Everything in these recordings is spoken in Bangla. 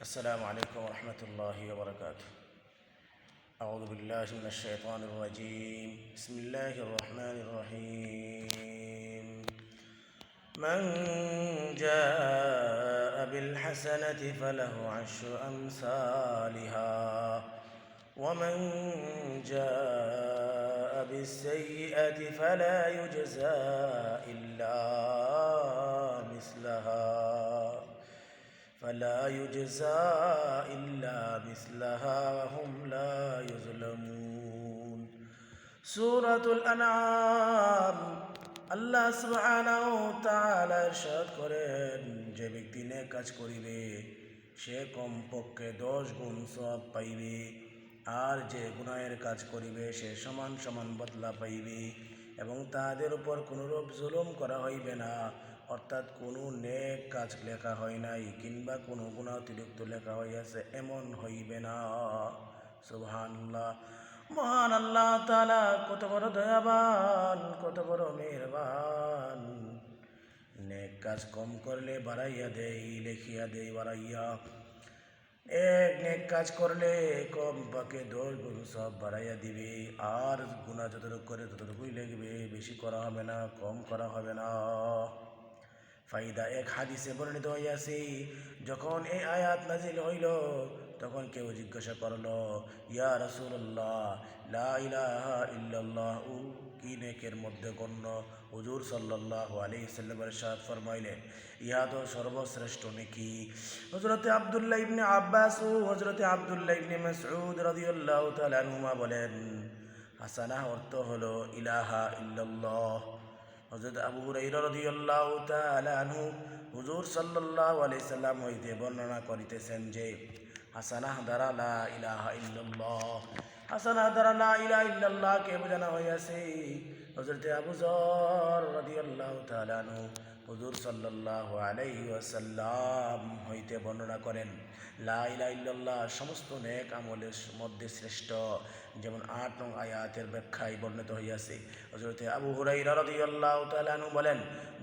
السلام عليكم ورحمة الله وبركاته. أعوذ بالله من الشيطان الرجيم. بسم الله الرحمن الرحيم. من جاء بالحسنة فله عشر أمثالها. ومن جاء بالسيئة فلا يجزى إلا مثلها. فلا يجزى إلا مثلها وهم لا يظلمون سورة الأنعام আল্লাহ সুবহানাহু তাআলা ইরশাদ করেন যে ব্যক্তি নেক কাজ করিবে সে কমপক্ষে দশ গুণ সওয়াব পাইবে আর যে গুনাহের কাজ করিবে সে সমান সমান বদলা পাইবে এবং তাদের উপর কোনরূপ জুলুম করা হইবে না অর্থাৎ কোনো নেক কাজ লেখা হয় নাই, কিংবা কোনো গুণা অতিরিক্ত লেখা হইয়াছে এমন হইবে না। সুবহানাল্লাহ। মহান আল্লাহ তাআলা কত বড় দয়াবান, কত বড় মেহেরবান। নেক কাজ কম করলে বাড়াইয়া দেই, লেখিয়া দেই, বাড়াইয়া। এক নেক কাজ করলে কম পাকে দশ গুণ সব বাড়াইয়া দিবে। আর গুণা যতটুকু করে ততটুকুই লিখবে, বেশি করা হবে না, কম করা হবে না। ফাইদা এক হাদিসে বর্ণিত হইয়াছি, যখন এই আয়াত নাজিল হইল, তখন কেউ জিজ্ঞাসা করল, ইয়া রসুল্লাহ লা ইলাহা ইল্লাল্লাহ। উ কি নেকের মধ্যে গণ্য? হুজুর সাল্লাল্লাহু আলাইহি সাল্লামের সাথ ফরমাইলেন, ইহা তো সর্বশ্রেষ্ঠ নেকি। হযরতে আব্দুল্লাহ ইবনে আব্বাস ও হযরতে আব্দুল্লাহ ইবনে মাসউদ রাদিয়াল্লাহু তাআলা আনহুমা বলেন হাসানা অর্থ হলো ইলাহা ইল্লাল্লাহ। হজরত আবু রাদিয়াল্লাহু তাআলা আনহু হুজুর সাল্লাল্লাহু আলাইহি সাল্লাম হইতে বর্ণনা করিতেছেন যে হাসানাহ দ্বারা লা ইলাহা ইল্লাল্লাহ হাসানাহ দ্বারা লা ইলাহা ইল্লাল্লাহ কে বোঝানো হইয়াছে। হজরত আবু যর রাদিয়াল্লাহু তাআলা আনহু হুজুর সাল্লাহ আলাইসাল্লাম হইতে বর্ণনা করেন লাইল্লাহ সমস্ত নেক আমলের মধ্যে শ্রেষ্ঠ, যেমন আট নং আয়াতের ব্যাখ্যায় বর্ণিত হইয়াছে। হজরতে আবু হুরাই রদিয়াল্লাহ তালু বলেন,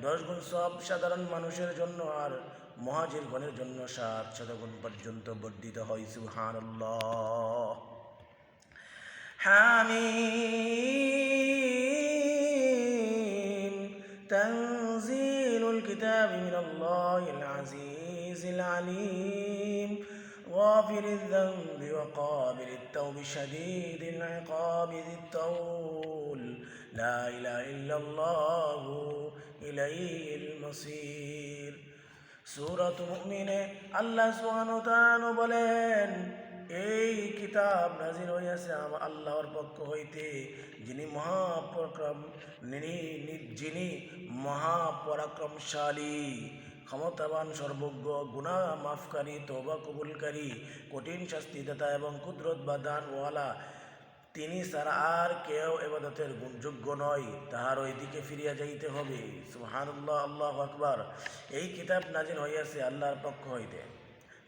দশ গুণ সব সাধারণ মানুষের জন্য আর মহাজির গণের জন্য সাত শতগুণ পর্যন্ত বর্ধিত হয় সুহান হামি الكتاب من الله العزيز العليم غافر الذنب وقابل التوب شديد العقاب ذي الطول لا إله إلا الله إليه المصير সুরত মুমিনে আল্লাহ সুবহানাহু ওয়া তাআলা বলেন এই কিতাব নাজির হইয়াছে আল্লাহর পক্ষ হইতে। যিনি মহাপরাক্রম, যিনি মহাপরাক্রমশালী, ক্ষমতাবান, সর্বজ্ঞ গুণা মাফকারী তৌবা কবুলকারী, কঠিন শাস্তিদাতা এবং কুদরত বা দানওয়ালা তিনি ছাড়া আর কেউ এবাদতের যোগ্য নয়। তাহার ওই দিকে ফিরিয়া যাইতে হবে। সুহানুল্লাহ আল্লাহ আকবার। এই কিতাব নাজির হইয়াছে আল্লাহর পক্ষ হইতে।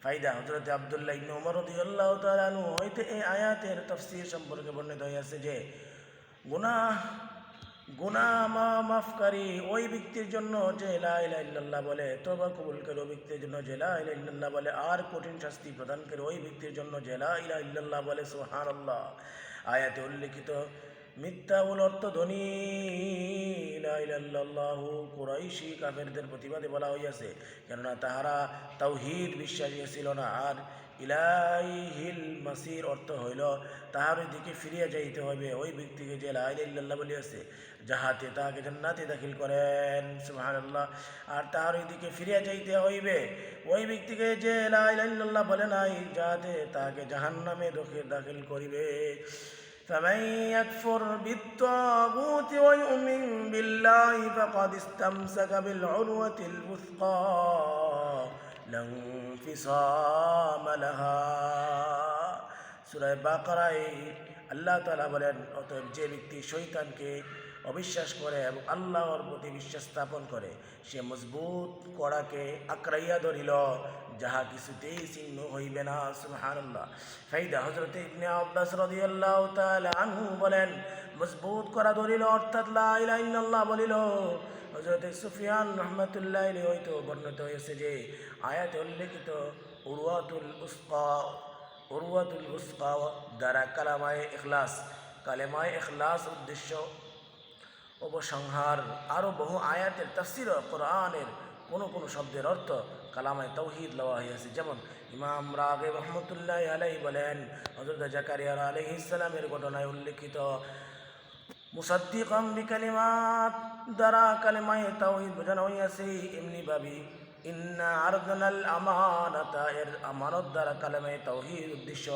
ফাইদা হজরত আবদুল্লাহ ইবনে রাদিয়াল্লাহু তাআলা আনহু হইতে এই আয়াতের তাফসীর সম্পর্কে বর্ণিত হইয়াছে যে, গুনাহ গুনাহ মা মাফকারী ওই ব্যক্তির জন্য যে লা ইলাহা ইল্লাল্লাহ বলে, তওবা কবুলকারী ওই ব্যক্তির জন্য যে ইল্লাল্লাহ বলে, আর কঠিন শাস্তি প্রদানকারী ওই ব্যক্তির জন্য যে লা ইলাহা ইল্লাল্লাহ বলে, সুবহানাল্লাহ। আয়াতে উল্লেখিত মিথ্যাউল অর্থ ধনী। ইলাহু কুরাইশি কাফেরদের প্রতিবাদে বলা হইয়াছে, কেননা তাহারা তাওহিদ বিশ্বাসী ছিল না। আর ইলাইহিল মাসির অর্থ হইল তাহার দিকে ফিরিয়া যাইতে হবে ওই ব্যক্তিকে যে লাইল্লাহ বলিয়াছে, যাহাতে তাহাকে জান্নাতে দাখিল করেন, সুবহানাল্লাহ। আর তাহার দিকে ফিরিয়া যাইতে হইবে। ওই ব্যক্তিকে যে লাইল্লাহ বলে নাই, যাহাতে তাহাকে জাহান্নামে দাখিল করিবে। فمن يكفر بالطاغوت ويؤمن بالله فقد استمسك بالعروة الوثقى لا انفصام لها সুরায় বাকারায় আল্লাহ তালা বলেন অতএব যে ব্যক্তি শৈতানকে অবিশ্বাস করে এবং আল্লাহর প্রতি বিশ্বাস স্থাপন করে সে মজবুত কড়াকে আক্রাইয়া ধরিল যাহা কিছুতেই ছিন্ন হইবে না, সুবহানাল্লাহ। ফাইদা হযরত ইবনে আব্বাস রাদিয়াল্লাহু তাআলা আনহু বলেন, মজবুত করা ধরিল অর্থাৎ লা ইলাহা ইল্লাল্লাহ বলিল। হযরত সুফিয়ান রহমাতুল্লাহ হইতো বর্ণিত হয়েছে যে, আয়াতে উল্লেখিত, উরওয়াতুল উস্কা উরওয়াতুল উস্কা দ্বারা কালামায়ে ইখলাস। কালেমায়ে ইখলাস উদ্দেশ্য উপসংহার আরও বহু আয়াতের তাফসির কোরআনের কোনো কোনো শব্দের অর্থ কালামায় তৌহিদ লওয়া হয়েছে। যেমন ইমাম রাগে রহমতুল্লাহ আলাই বলেন হজরত জাকারিয়া আলহি ইসলামের ঘটনায় উল্লেখিত মুসাদ্দিকাম বিকালিমাত দ্বারা বোঝানো এর আমানত দ্বারা উদ্দেশ্য।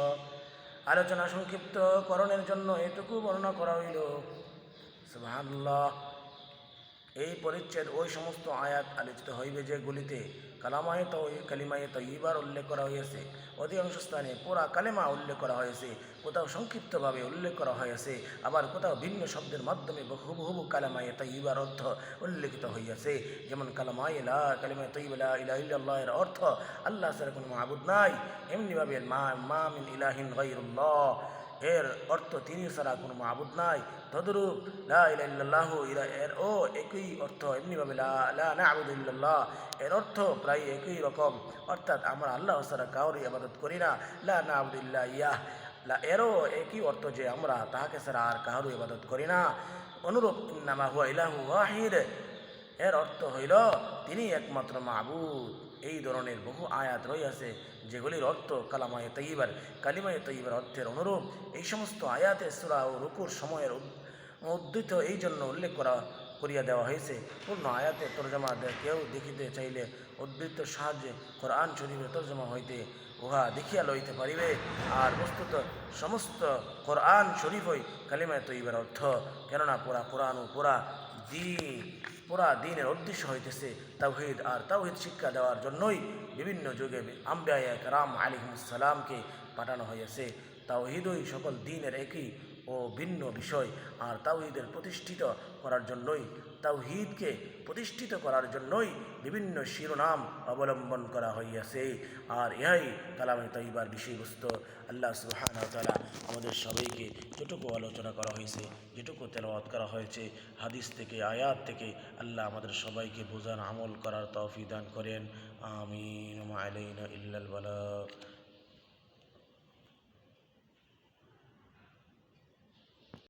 আলোচনা সংক্ষিপ্ত করণের জন্য এটুকু বর্ণনা করা হইল। সুবহানাল্লাহ এই পরিচ্ছেদ ওই সমস্ত আয়াত আলোচিত হইবে যেগুলিতে কালামায়ে তো কালিমায়ে তৈবার উল্লেখ করা হয়েছে অধিকাংশ স্থানে পুরা কালেমা উল্লেখ করা হয়েছে কোথাও সংক্ষিপ্তভাবে উল্লেখ করা হয়েছে আবার কোথাও ভিন্ন শব্দের মাধ্যমে হুবহু কালামায়ে তৈবার অর্থ উল্লেখিত হইয়াছে। যেমন কালামায়ে লা কালিমায়ে তৈবলা ইলা ইল্লাল্লাহ এর অর্থ, আল্লাহ ছাড়া কোনো মাহবুদ নাই। এমনিভাবে মা মা মিন ইলাহিন গাইরুল্লাহ এর অর্থ তিনি ছাড়া কোনো মাহবুদ নাই। তদরূপ, লা ইলাহা ইল্লাল্লাহ ইলা, এর, ও একই অর্থ এমনিভাবে লা লা না'বুদু ইল্লাল্লাহ, এর অর্থ প্রায় একই রকম। অর্থাৎ আমরা আল্লাহ ছাড়া কাউরি ইবাদত করি না। লা না'বুদু ইল্লা ইয়াহ। লা, এরও একই অর্থ যে আমরা তাহাকে ছাড়া আর কারও ইবাদত করি না। অনুরূপ নামা হুয়া ইলাহু ওয়াহিদ। এর অর্থ হইল তিনি একমাত্র মাহবুদ এই ধরনের বহু আয়াত রইয়াছে যেগুলির অর্থ কালামায় তৈবার কালিমায় তৈবার অর্থের অনুরূপ। এই সমস্ত আয়াতে সুরা ও রুকুর সময়ের উদ- উদ্ধৃত এই জন্য উল্লেখ করা, করিয়া দেওয়া হয়েছে। পূর্ণ আয়াতে তর্জমা কেউ দেখিতে চাইলে উদ্ধৃত সাহায্যে কোরআন শরীফের তর্জমা হইতে উহা দেখিয়া লইতে পারিবে। আর বস্তুত সমস্ত কোরআন শরীফই কালিমায় তৈবার অর্থ। কেননা পুরা কোরআন ও পুরা দিন, পুরা দিনের উদ্দেশ্য হইতেছে তাওহিদ, আর তাওহিদ শিক্ষা দেওয়ার জন্যই বিভিন্ন যুগে আম্বায়ক রাম আলিমসালামকে পাঠানো হয়েছে তাওহিদই সকল দিনের একই ও ভিন্ন বিষয়। আর তাওহিদের প্রতিষ্ঠিত করার জন্যই, তাওহিদকে প্রতিষ্ঠিত করার জন্যই বিভিন্ন শিরোনাম অবলম্বন করা হইয়াছে। আর ইহাই কালামে তৈবার বিষয়বস্তু। আল্লাহ সুবহান তালা আমাদের সবাইকে যেটুকু আলোচনা করা হয়েছে, যেটুকু তেলাওয়াত করা হয়েছে, হাদিস থেকে, আয়াত থেকে আল্লাহ আমাদের সবাইকে বোঝান আমল করার তৌফি দান করেন। আমিন। ইল্লাল